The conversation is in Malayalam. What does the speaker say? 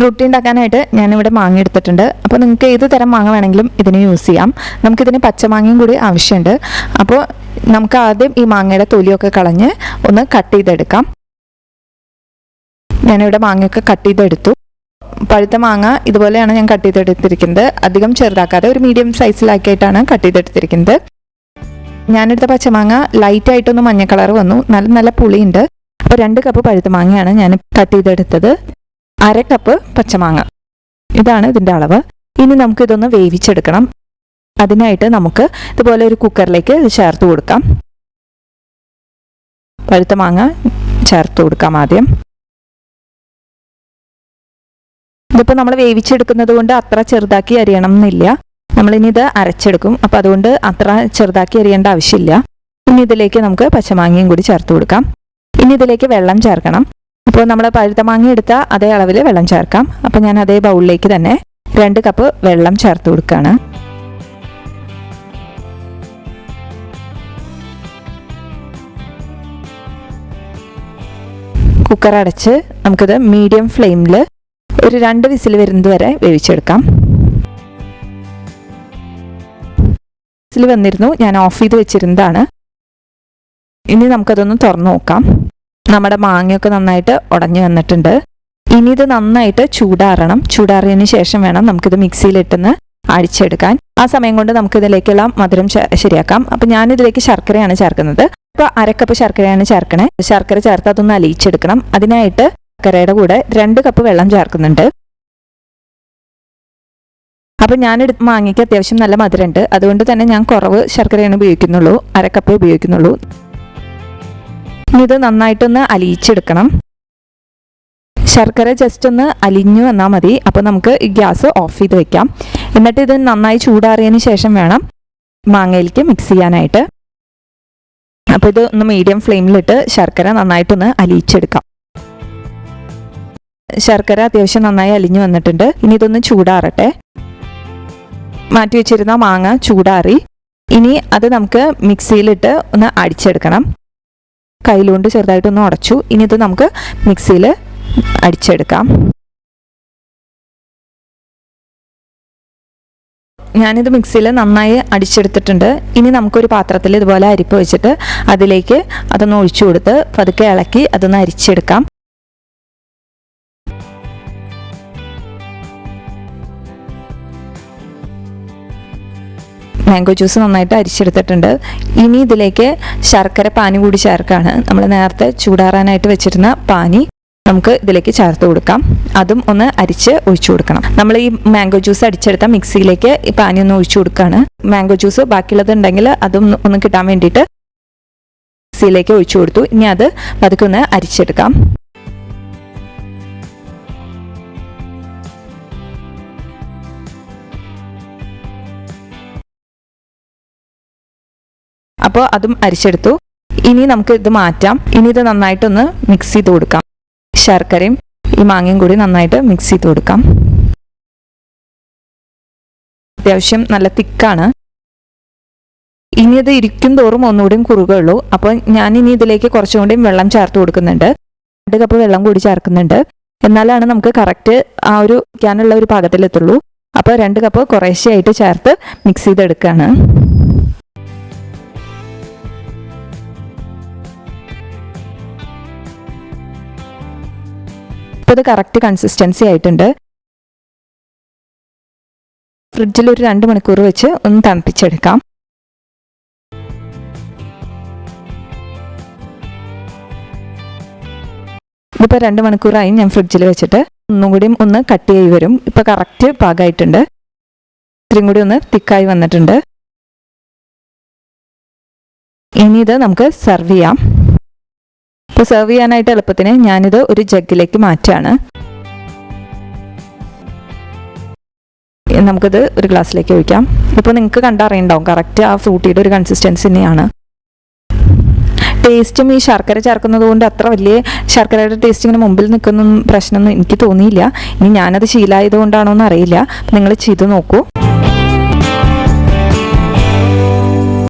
ഫ്രൂട്ടി ഉണ്ടാക്കാനായിട്ട് ഞാനിവിടെ മാങ്ങ എടുത്തിട്ടുണ്ട് അപ്പോൾ നിങ്ങൾക്ക് ഏത് തരം മാങ്ങ വേണമെങ്കിലും ഇതിന് യൂസ് ചെയ്യാം. നമുക്കിതിന് പച്ചമാങ്ങയും കൂടി ആവശ്യമുണ്ട്. അപ്പോൾ നമുക്ക് ആദ്യം ഈ മാങ്ങയുടെ തൊലിയൊക്കെ കളഞ്ഞ് ഒന്ന് കട്ട് ചെയ്തെടുക്കാം. ഞാനിവിടെ മാങ്ങയൊക്കെ കട്ട് ചെയ്തെടുത്തു. പഴുത്ത മാങ്ങ ഇതുപോലെയാണ് ഞാൻ കട്ട് ചെയ്തെടുത്തിരിക്കുന്നത്. അധികം ചെറുതാക്കാതെ ഒരു മീഡിയം സൈസിലാക്കിയിട്ടാണ് കട്ട് ചെയ്തെടുത്തിരിക്കുന്നത്. ഞാനെടുത്ത പച്ചമാങ്ങ ലൈറ്റ് ആയിട്ടൊന്ന് മഞ്ഞ കളർ വന്നു. നല്ല നല്ല പുളിയുണ്ട്. അപ്പോൾ രണ്ട് കപ്പ് പഴുത്ത മാങ്ങയാണ് ഞാൻ കട്ട് ചെയ്തെടുത്തത്. അര കപ്പ് പച്ചമാങ്ങ. ഇതാണ് ഇതിന്റെ അളവ്. ഇനി നമുക്ക് ഇതൊന്ന് വേവിച്ചെടുക്കണം. അതിനായിട്ട് നമുക്ക് ഇതുപോലെ ഒരു കുക്കറിലേക്ക് ഇത് ചേർത്ത് കൊടുക്കാം. പഴുത്ത മാങ്ങ ചേർത്ത് കൊടുക്കാം ആദ്യം. ഇതിപ്പോൾ നമ്മൾ വേവിച്ചെടുക്കുന്നത് കൊണ്ട് അത്ര ചെറുതാക്കി അരിയണം എന്നില്ല നമ്മളിനി ഇത് അരച്ചെടുക്കും. അപ്പം അതുകൊണ്ട് അത്ര ചെറുതാക്കി അരിയേണ്ട ആവശ്യമില്ല. ഇനി ഇതിലേക്ക് നമുക്ക് പച്ചമാങ്ങയും കൂടി ചേർത്ത് കൊടുക്കാം. ഇനി ഇതിലേക്ക് വെള്ളം ചേർക്കണം. അപ്പോൾ നമ്മൾ പഴുത്ത മാങ്ങ എടുത്ത അതേ അളവിൽ വെള്ളം ചേർക്കാം. അപ്പോൾ ഞാൻ അതേ ബൗളിലേക്ക് തന്നെ രണ്ട് കപ്പ് വെള്ളം ചേർത്ത് കൊടുക്കുകയാണ്. കുക്കർ അടച്ച് നമുക്കിത് മീഡിയം ഫ്ലെയിമിൽ ഒരു രണ്ട് വിസിൽ വരുന്നത് വരെ വേവിച്ചെടുക്കാം. വിസിൽ വന്നിരുന്നു ഞാൻ ഓഫ് ചെയ്ത് വെച്ചിരുന്നതാണ്. ഇനി നമുക്കതൊന്ന് തുറന്നു നോക്കാം. നമ്മുടെ മാങ്ങയൊക്കെ നന്നായിട്ട് ഉടഞ്ഞു വന്നിട്ടുണ്ട്. ഇനി ഇത് നന്നായിട്ട് ചൂടാറണം. ചൂടാറിയതിന് ശേഷം വേണം നമുക്കിത് മിക്സിയിലിട്ടെന്ന് അടിച്ചെടുക്കാൻ ആ സമയം കൊണ്ട് നമുക്ക് ഇതിലേക്കുള്ള മധുരം ശരിയാക്കാം. അപ്പം ഞാനിതിലേക്ക് ശർക്കരയാണ് ചേർക്കുന്നത്. അപ്പോൾ അരക്കപ്പ് ശർക്കരയാണ് ചേർക്കണേ. ശർക്കര ചേർത്ത് അതൊന്ന് അലിയിച്ചെടുക്കണം. അതിനായിട്ട് ശർക്കരയുടെ കൂടെ രണ്ട് കപ്പ് വെള്ളം ചേർക്കുന്നുണ്ട്. അപ്പം ഞാൻ മാങ്ങയ്ക്ക് അത്യാവശ്യം നല്ല മധുരമുണ്ട്. അതുകൊണ്ട് തന്നെ ഞാൻ കുറവ് ശർക്കരയാണ് ഉപയോഗിക്കുന്നുള്ളൂ. അരക്കപ്പ് ഉപയോഗിക്കുന്നുള്ളൂ. ഇനി ഇത് നന്നായിട്ടൊന്ന് അലിയിച്ചെടുക്കണം. ശർക്കര ജസ്റ്റ് ഒന്ന് അലിഞ്ഞു വന്നാൽ മതി. അപ്പോൾ നമുക്ക് ഗ്യാസ് ഓഫ് ചെയ്ത് വെക്കാം. എന്നിട്ട് ഇത് നന്നായി ചൂടാറിയതിന് ശേഷം വേണം മാങ്ങയിലേക്ക് മിക്സ് ചെയ്യാനായിട്ട്. അപ്പോൾ ഇത് ഒന്ന് മീഡിയം ഫ്ലെയിമിലിട്ട് ശർക്കര നന്നായിട്ടൊന്ന് അലിയിച്ചെടുക്കാം. ശർക്കര അത്യാവശ്യം നന്നായി അലിഞ്ഞു വന്നിട്ടുണ്ട്. ഇനി ഇതൊന്ന് ചൂടാറട്ടെ. മാറ്റി വെച്ചിരുന്ന മാങ്ങ ചൂടാറി. ഇനി അത് നമുക്ക് മിക്സിയിലിട്ട് ഒന്ന് അടിച്ചെടുക്കണം. കയ്യിലുകൊണ്ട് ചെറുതായിട്ടൊന്ന് ഉടച്ചു. ഇനി ഇത് നമുക്ക് മിക്സിയിൽ അടിച്ചെടുക്കാം. ഞാനിത് മിക്സിയിൽ നന്നായി അടിച്ചെടുത്തിട്ടുണ്ട്. ഇനി നമുക്കൊരു പാത്രത്തിൽ ഇതുപോലെ അരിപ്പ് വെച്ചിട്ട് അതിലേക്ക് അതൊന്ന് ഒഴിച്ചു കൊടുത്ത് പതുക്കെ ഇളക്കി അതൊന്ന് അരിച്ചെടുക്കാം. മാംഗോ ജ്യൂസ് നന്നായിട്ട് അരിച്ചെടുത്തിട്ടുണ്ട്. ഇനി ഇതിലേക്ക് ശർക്കര പാനി കൂടി ചേർക്കാണ്. നമ്മൾ നേരത്തെ ചൂടാറാനായിട്ട് വെച്ചിരുന്ന പാനി നമുക്ക് ഇതിലേക്ക് ചേർത്ത് കൊടുക്കാം. അതും ഒന്ന് അരിച്ച് ഒഴിച്ചു കൊടുക്കണം. നമ്മൾ ഈ മാംഗോ ജ്യൂസ് അടിച്ചെടുത്ത മിക്സിയിലേക്ക് ഈ പാനി ഒന്ന് ഒഴിച്ചു കൊടുക്കുകയാണ് മാംഗോ ജ്യൂസ് ബാക്കിയുള്ളത് ഉണ്ടെങ്കിൽ അതും ഒന്ന് കിട്ടാൻ വേണ്ടിയിട്ട് മിക്സിയിലേക്ക് ഒഴിച്ചു കൊടുത്തു. ഇനി അത് പതുക്കെ ഒന്ന് അരിച്ചെടുക്കാം. അപ്പോൾ അതും അരിച്ചെടുത്തു. ഇനി നമുക്ക് ഇത് മാറ്റാം. ഇനി ഇത് നന്നായിട്ടൊന്ന് മിക്സ് ചെയ്ത് കൊടുക്കാം. ശർക്കരയും ഈ മാങ്ങയും കൂടി നന്നായിട്ട് മിക്സ് ചെയ്ത് കൊടുക്കാം. അത്യാവശ്യം നല്ല തിക്കാണ്. ഇനി അത് ഇരിക്കും തോറും ഒന്നുകൂടിയും കുറുകുള്ളൂ അപ്പോൾ ഞാൻ ഇനി ഇതിലേക്ക് കുറച്ചും കൂടിയും വെള്ളം ചേർത്ത് കൊടുക്കുന്നുണ്ട്. രണ്ട് കപ്പ് വെള്ളം കൂടി ചേർക്കുന്നുണ്ട്. എന്നാലാണ് നമുക്ക് കറക്റ്റ് ആ ഒരു വയ്ക്കാനുള്ള ഒരു പാകത്തിലെത്തുള്ളൂ. അപ്പോൾ രണ്ട് കപ്പ് കുറേശ്ശെയായിട്ട് ചേർത്ത് മിക്സ് ചെയ്തെടുക്കുകയാണ് ഇപ്പോൾ ഇത് കറക്റ്റ് കൺസിസ്റ്റൻസി ആയിട്ടുണ്ട്. ഫ്രിഡ്ജിൽ ഒരു രണ്ട് മണിക്കൂർ വെച്ച് ഒന്ന് തണുപ്പിച്ചെടുക്കാം. ഇതിപ്പോൾ രണ്ട് മണിക്കൂറായി ഞാൻ ഫ്രിഡ്ജിൽ വെച്ചിട്ട് ഒന്നും കൂടി ഒന്ന് കട്ട് ചെയ്ത് വരും. ഇപ്പോൾ കറക്റ്റ് പാകമായിട്ടുണ്ട് ഇത്രയും കൂടി ഒന്ന് തിക്കായി വന്നിട്ടുണ്ട്. ഇനി ഇത് നമുക്ക് സെർവ് ചെയ്യാം. ഇപ്പോൾ സെർവ് ചെയ്യാനായിട്ട് എളുപ്പത്തിന് ഞാനിത് ഒരു ജഗ്ഗിലേക്ക് മാറ്റാണ്. ഇനി നമുക്കിത് ഒരു ഗ്ലാസ്സിലേക്ക് ഒഴിക്കാം. ഇപ്പോൾ നിങ്ങൾക്ക് കണ്ടറിയുണ്ടാവും കറക്റ്റ് ആ ഫ്രൂട്ടിയുടെ ഒരു കൺസിസ്റ്റൻസി തന്നെയാണ്. ടേസ്റ്റും ഈ ശർക്കര ചേർക്കുന്നത് കൊണ്ട് അത്ര വലിയ ശർക്കരയുടെ ടേസ്റ്റ് ഇങ്ങനെ മുമ്പിൽ നിൽക്കുന്ന പ്രശ്നമൊന്നും എനിക്ക് തോന്നിയില്ല. ഇനി ഞാനത് ശീലമായത് കൊണ്ടാണോ എന്ന് അറിയില്ല നിങ്ങൾ ചെയ്ത് നോക്കൂ.